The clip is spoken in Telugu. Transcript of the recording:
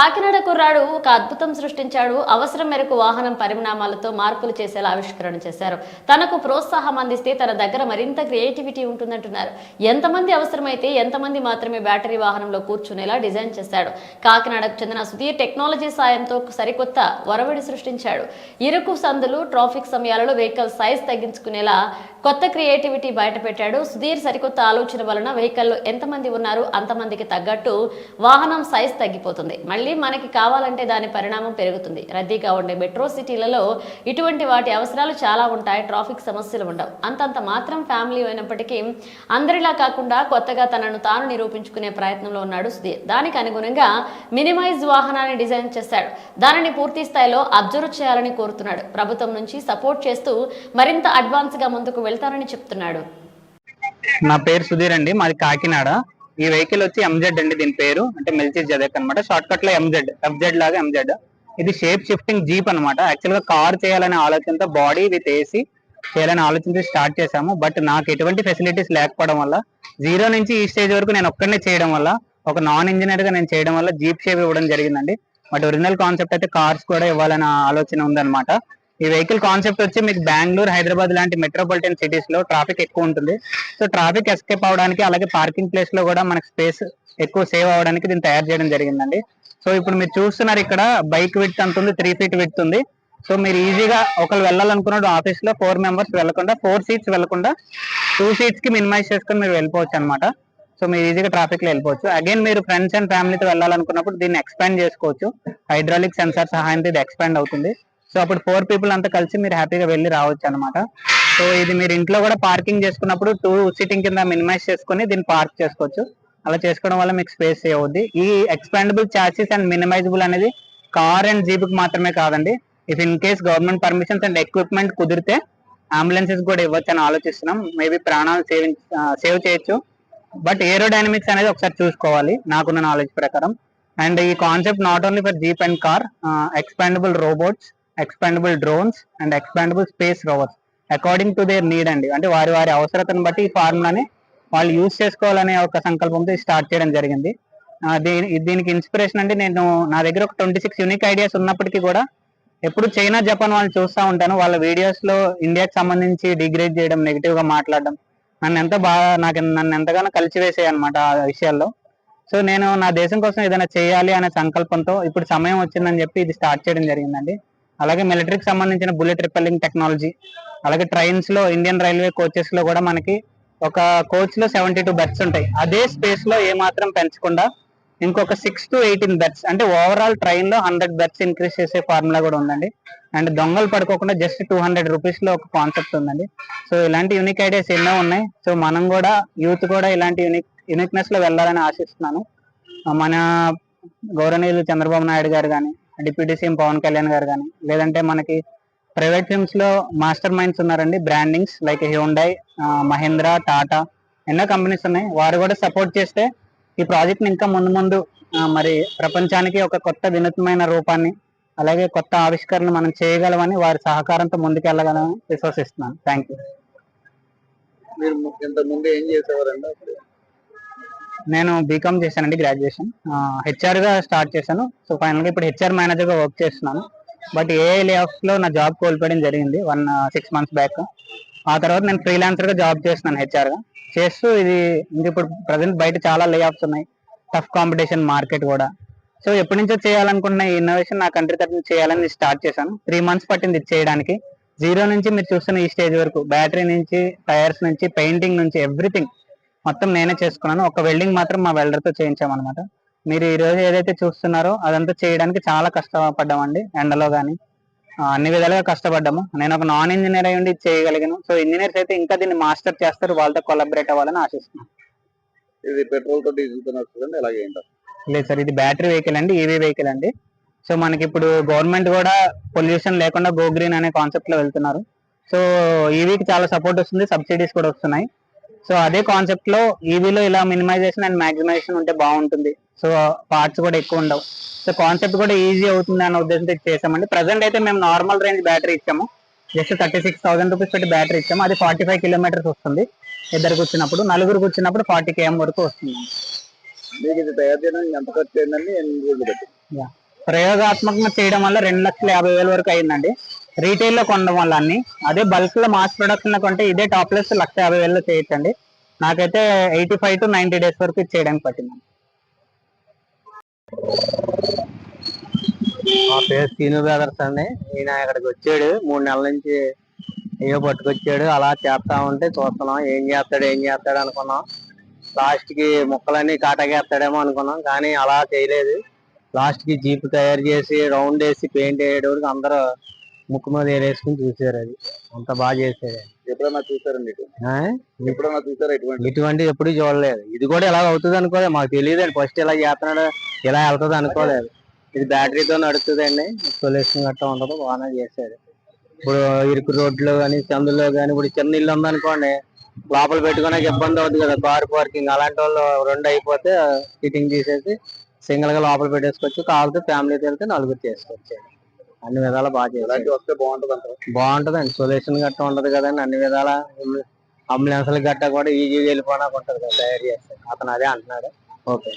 కాకినాడ కుర్రాడు ఒక అద్భుతం సృష్టించాడు. అవసరం మేరకు వాహనం పరిణామాలతో మార్పులు చేసేలా ఆవిష్కరణ చేశారు. తనకు ప్రోత్సాహం అందిస్తే తన దగ్గర మరింత క్రియేటివిటీ ఉంటుందంటున్నారు. ఎంతమంది అవసరమైతే ఎంతమంది మాత్రమే బ్యాటరీ వాహనంలో కూర్చునేలా డిజైన్ చేశాడు. కాకినాడకు చెందిన సుధీర్ టెక్నాలజీ సాయంతో సరికొత్త ఒరవడి సృష్టించాడు. ఇరుకు సందులు ట్రాఫిక్ సమయాలలో వెహికల్ సైజ్ తగ్గించుకునేలా కొత్త క్రియేటివిటీ బయటపెట్టాడు. సుధీర్ సరికొత్త ఆలోచన వలన వెహికల్లో ఎంతమంది ఉన్నారు అంతమందికి తగ్గట్టు వాహనం సైజ్ తగ్గిపోతుంది. మళ్ళీ మనకి కావాలంటే దాని పరిణామం పెరుగుతుంది. రద్దీగా ఉండే మెట్రో సిటీలలో ఇటువంటి వాటి అవసరాలు చాలా ఉంటాయి. ట్రాఫిక్ సమస్యలు ఉండవు. అంతంత మాత్రం ఫ్యామిలీ అయినప్పటికీ అందరిలా కాకుండా కొత్తగా తనను తాను నిరూపించుకునే ప్రయత్నంలో ఉన్నాడు సుధీర్. దానికి అనుగుణంగా మినిమైజ్ వాహనాన్ని డిజైన్ చేశాడు. దానిని పూర్తి స్థాయిలో అబ్జర్వ్ చేయాలని కోరుతున్నాడు. ప్రభుత్వం నుంచి సపోర్ట్ చేస్తూ మరింత అడ్వాన్స్గా ముందుకు వెళ్తారని చెప్తున్నాడు. నా పేరు సుధీర్ అండి. మాది కాకినాడ. ఈ వెహికల్ వచ్చి ఎంజెడ్ అండి దీని పేరు. అంటే మెల్చి జదక్ అనమాట షార్ట్ కట్లో ఎంజెడ్ ఎఫ్జెడ్ లాగా ఎంజెడ్ ఇది షేప్ షిఫ్టింగ్ జీప్ అనమాట యాక్చువల్గా కార్ చేయాలనే ఆలోచనతో బాడీ విత్ ఏసీ చేయాలని ఆలోచనతో స్టార్ట్ చేశాము. బట్ నాకు ఎటువంటి ఫెసిలిటీస్ లేకపోవడం వల్ల జీరో నుంచి ఈ స్టేజ్ వరకు నేను ఒక్కడనే చేయడం వల్ల ఒక నాన్ ఇంజనీర్గా నేను చేయడం వల్ల జీప్ షేప్ ఇవ్వడం జరిగిందండి. బట్ ఒరిజినల్ కాన్సెప్ట్ అయితే కార్స్ కూడా ఇవ్వాలనే ఆలోచన ఉందన్నమాట. ఈ వెహికల్ కాన్సెప్ట్ వచ్చి మీకు బెంగళూరు హైదరాబాద్ లాంటి మెట్రోపాలిటన్ సిటీస్లో ట్రాఫిక్ ఎక్కువ ఉంటుంది. సో ట్రాఫిక్ ఎస్కేప్ అవడానికి అలాగే పార్కింగ్ ప్లేస్లో కూడా మనకి స్పేస్ ఎక్కువ సేవ్ అవడానికి దీన్ని తయారు చేయడం జరిగిందండి. సో ఇప్పుడు మీరు చూస్తున్నారు ఇక్కడ బైక్ విత్ అంత ఉంది త్రీ ఫీట్ విత్ ఉంది. సో మీరు ఈజీగా ఒకరు వెళ్ళాలనుకున్నాడు ఆఫీస్లో ఫోర్ మెంబర్స్ వెళ్ళకుండా ఫోర్ సీట్స్ వెళ్ళకుండా టూ సీట్స్కి మినిమైజ్ చేసుకుని మీరు వెళ్ళిపోవచ్చు అనమాట సో మీరు ఈజీగా ట్రాఫిక్లో వెళ్ళిపోవచ్చు. అగైన్ మీరు ఫ్రెండ్స్ అండ్ ఫ్యామిలీతో వెళ్ళాలనుకున్నప్పుడు దీన్ని ఎక్స్పాండ్ చేసుకోవచ్చు. హైడ్రాలిక్ సెన్సార్ సహాయంతో ఇది ఎక్స్పాండ్ అవుతుంది. సో అప్పుడు ఫోర్ పీపుల్ అంతా కలిసి మీరు హ్యాపీగా వెళ్ళి రావచ్చు అనమాట సో ఇది మీరు ఇంట్లో కూడా పార్కింగ్ చేసుకున్నప్పుడు టూ సిట్టింగ్ కింద మినిమైజ్ చేసుకొని దీన్ని పార్క్ చేసుకోవచ్చు. అలా చేసుకోవడం వల్ల మీకు స్పేస్ సేవ్ అవుద్ది. ఈ ఎక్స్పాండబుల్ చార్జెస్ అండ్ మినిమైజబుల్ అనేది కార్ అండ్ జీప్కి మాత్రమే కాదండి. If in case government permissions and equipment కుదిరితే అంబులెన్సెస్ కూడా ఇవ్వచ్చు అని ఆలోచిస్తున్నాం. మేబీ ప్రాణాలు సేవ్ సేవ్ చేయొచ్చు. బట్ ఏరోడైనమిక్స్ అనేది ఒకసారి చూసుకోవాలి. నాకున్న నాలెడ్జ్ ప్రకారం. అండ్ ఈ concept not only for jeep and car expandable robots expandable drones and expandable space rovers according to their need అండి. అంటే వారి వారి అవసరతను బట్టి ఈ ఫార్ములాని వాళ్ళు యూజ్ చేసుకోవాలనే ఒక సంకల్పంతో స్టార్ట్ చేయడం జరిగింది. దీని దీనికి ఇన్స్పిరేషన్ అంటే నేను నా దగ్గర ఒక ట్వంటీ సిక్స్ యూనిక్ ఐడియాస్ ఉన్నప్పటికీ కూడా ఎప్పుడు చైనా జపాన్ వాళ్ళు చూస్తూ ఉంటాను. వాళ్ళ వీడియోస్లో ఇండియాకి సంబంధించి డిగ్రేడ్ చేయడం నెగిటివ్గా మాట్లాడడం నన్ను ఎంత బాగా నాకు నన్ను ఎంతగానో కలిసివేసాయి అనమాట ఆ విషయాల్లో. సో నేను నా దేశం కోసం ఏదైనా చేయాలి అనే సంకల్పంతో ఇప్పుడు సమయం వచ్చిందని చెప్పి ఇది స్టార్ట్ చేయడం జరిగిందండి. అలాగే మిలిటరీకి సంబంధించిన బుల్లెట్ రిపెల్లింగ్ టెక్నాలజీ అలాగే ట్రైన్స్లో ఇండియన్ రైల్వే కోచెస్లో కూడా మనకి ఒక కోచ్లో సెవెంటీ టూ బెర్త్స్ ఉంటాయి. అదే స్పేస్లో ఏ మాత్రం పెంచకుండా ఇంకొక సిక్స్ టు ఎయిటీన్ బెర్త్స్ అంటే ఓవరాల్ ట్రైన్లో హండ్రెడ్ బెర్త్స్ ఇంక్రీస్ చేసే ఫార్ములా కూడా ఉందండి. అండ్ దొంగలు పడుకోకుండా జస్ట్ టూ హండ్రెడ్ రూపీస్లో ఒక కాన్సెప్ట్ ఉందండి. సో ఇలాంటి యూనిక్ ఐడియాస్ ఎన్నో ఉన్నాయి. సో మనం కూడా యూత్ కూడా ఇలాంటి యూనిక్ యూనిక్నెస్లో వెళ్ళాలని ఆశిస్తున్నాను. మన గౌరవనీయులు చంద్రబాబు నాయుడు గారు కానీ డిప్యూటీ సీఎం పవన్ కళ్యాణ్ గారు కానీ లేదంటే మనకి ప్రైవేట్ ఫిల్మ్స్లో మాస్టర్ మైండ్స్ ఉన్నారండి brandings like Hyundai Mahindra Tata ఎన్నో కంపెనీస్ ఉన్నాయి. వారు కూడా సపోర్ట్ చేస్తే ఈ ప్రాజెక్ట్ని ఇంకా ముందు ముందు మరి ప్రపంచానికి ఒక కొత్త వినూత్నమైన రూపాన్ని అలాగే కొత్త ఆవిష్కరణ మనం చేయగలమని వారి సహకారంతో ముందుకెళ్ళగలమని విశ్వసిస్తున్నాను. Thank you. మీరు ఇంత ముందు ఏం చేసేవారండి నేను బీకామ్ చేశానండి గ్రాడ్యుయేషన్ హెచ్ఆర్గా స్టార్ట్ చేశాను. సో ఫైనల్గా ఇప్పుడు హెచ్ఆర్ మేనేజర్గా వర్క్ చేస్తున్నాను. బట్ ఏ లే ఆఫ్స్ నా జాబ్ కోల్పోయడం జరిగింది వన్ సిక్స్ మంత్స్ బ్యాక్ ఆ తర్వాత నేను ఫ్రీలాన్సర్గా జాబ్ చేస్తున్నాను హెచ్ఆర్గా చేస్తూ ఇది ఇప్పుడు ప్రజెంట్ బయట చాలా లే ఆఫ్స్ ఉన్నాయి. టఫ్ కాంపిటీషన్ మార్కెట్ కూడా. సో ఎప్పటి నుంచో చేయాలనుకున్న ఈ ఇన్నోవేషన్ నా కంట్రీ తరఫున చేయాలని స్టార్ట్ చేశాను. త్రీ మంత్స్ పట్టింది ఇది చేయడానికి. జీరో నుంచి మీరు చూస్తున్న ఈ స్టేజ్ వరకు బ్యాటరీ నుంచి టైర్స్ నుంచి పెయింటింగ్ నుంచి ఎవ్రీథింగ్ మొత్తం నేనే చేసుకున్నాను. ఒక వెల్డింగ్ మాత్రం మా వెల్డర్తో చేయించామన్నమాట. మీరు ఈ రోజు ఏదైతే చూస్తున్నారో అదంతా చేయడానికి చాలా కష్టపడ్డామండి ఎండలో కానీ అన్ని విధాలుగా కష్టపడ్డాము. నేను ఒక నాన్ ఇంజనీర్ అయ్యి ఉండి చేయగలిగాను. సో ఇంజనీర్స్ అయితే ఇంకా దీన్ని మాస్టర్ చేస్తారు. వాళ్ళతో కొలాబరేట్ అవ్వాలని ఆశిస్తున్నాను. ఇది పెట్రోల్తో డీజిల్తో నడుస్తుందండి? అలాగే లేదు సార్ ఇది బ్యాటరీ వెహికల్ అండి ఈవీ వెహికల్ అండి. సో మనకి ఇప్పుడు గవర్నమెంట్ కూడా పొల్యూషన్ లేకుండా గో గ్రీన్ అనే కాన్సెప్ట్లో వెళ్తున్నారు. సో ఈవీకి చాలా సపోర్ట్ వస్తుంది సబ్సిడీస్ కూడా వస్తున్నాయి. సో అదే కాన్సెప్ట్లో ఈవీలో ఇలా మినిమైజేషన్ అండ్ మాక్సిమైజేషన్ ఉంటే బాగుంటుంది. సో పార్ట్స్ కూడా ఎక్కువ ఉండవు. సో కాన్సెప్ట్ కూడా ఈజీ అవుతుంది అనే ఉద్దేశంతో చేసామండి ప్రజెంట్ అయితే మేము నార్మల్ రేంజ్ బ్యాటరీ ఇచ్చాము. Just thirty six thousand rupees పెట్టి బ్యాటరీ ఇచ్చాము. అది ఫార్టీ ఫైవ్ కిలోమీటర్స్ వస్తుంది. ఇద్దరు కూర్చున్నప్పుడు నలుగురు కూర్చున్నప్పుడు ఫార్టీ కేఎం వరకు వస్తుంది. మీకు ఇది తయారు చేయడానికి ఎంత ఖర్చు అయిందండి. ప్రయోగాత్మకంగా చేయడం వల్ల రెండు లక్షల యాభై వేల వరకు అయిందండి. రీటైల్లో కొనడం వల్ల అన్ని. అదే బల్క్లో మాస్ ప్రొడక్షన్లో కొంటే ఇదే టాప్ లెస్ లక్ష యాభై వేలలో చేయొచ్చండి. నాకైతే eighty five to ninety days వరకు చేయడానికి పట్టింది మా పేరు సీను బ్రదర్స్ అండి. ఈయన ఇక్కడికి వచ్చాడు. మూడు నెలల నుంచి ఏవో పట్టుకొచ్చాడు. అలా చేస్తా ఉంటే చూస్తున్నాం. ఏం చేస్తాడు ఏం చేస్తాడు అనుకున్నాం. లాస్ట్కి ముక్కలన్నీ కాటకేస్తాడేమో అనుకున్నాం. కానీ అలా చేయలేదు. లాస్ట్కి జీప్ తయారు చేసి రౌండ్ వేసి పెయింట్ వేయడానికి అందరూ ముక్కు మీద వేసుకుని చూసారు అది. అంత బాగా చేశాడు ఆయన. ఎప్పుడైనా చూసారండి ఇటు ఆ? ఎప్పుడైనా చూసారా ఇటువంటి? ఇటువంటి ఎప్పుడు చూడలేదు. ఇది కూడా ఇలా అవుతుంది అనుకోలేదు. మాకు తెలియదు ఫస్ట్ ఇలా చేస్తున్నాడు ఇలా వెళ్తుంది అనుకోలేదు. ఇది బ్యాటరీతో నడుస్తుందండి. సొల్యూషన్ గట్టా ఉండదు. బాగానే చేశాడు ఇప్పుడు ఇరుకు రోడ్లో కానీ చందులో కానీ ఇప్పుడు చిన్న ఇల్లు ఉందనుకోండి లోపల పెట్టుకోడానికి ఇబ్బంది అవుతుంది కదా. కార్ పార్కింగ్ అలాంటి వాళ్ళు రెండు అయిపోతే ఫిట్టింగ్ తీసేసి సింగిల్గా లోపల పెట్టేసుకోవచ్చు. కావాలంటే ఫ్యామిలీతో వెళ్తే నలుగురు చేసుకోవచ్చు. అన్ని విధాలా బాగా ఇలాంటివి వస్తే బాగుంటది అంటారు? బాగుంటదండి సొల్యూషన్ గట్టా ఉండదు కదండి అన్ని విధాల అంబులెన్స్ గట్టా కూడా ఈజీగా వెళ్ళిపోవడానికి ఉంటది కదా తయారు చేస్తారు అతను అదే అంటున్నాడు. ఓకే.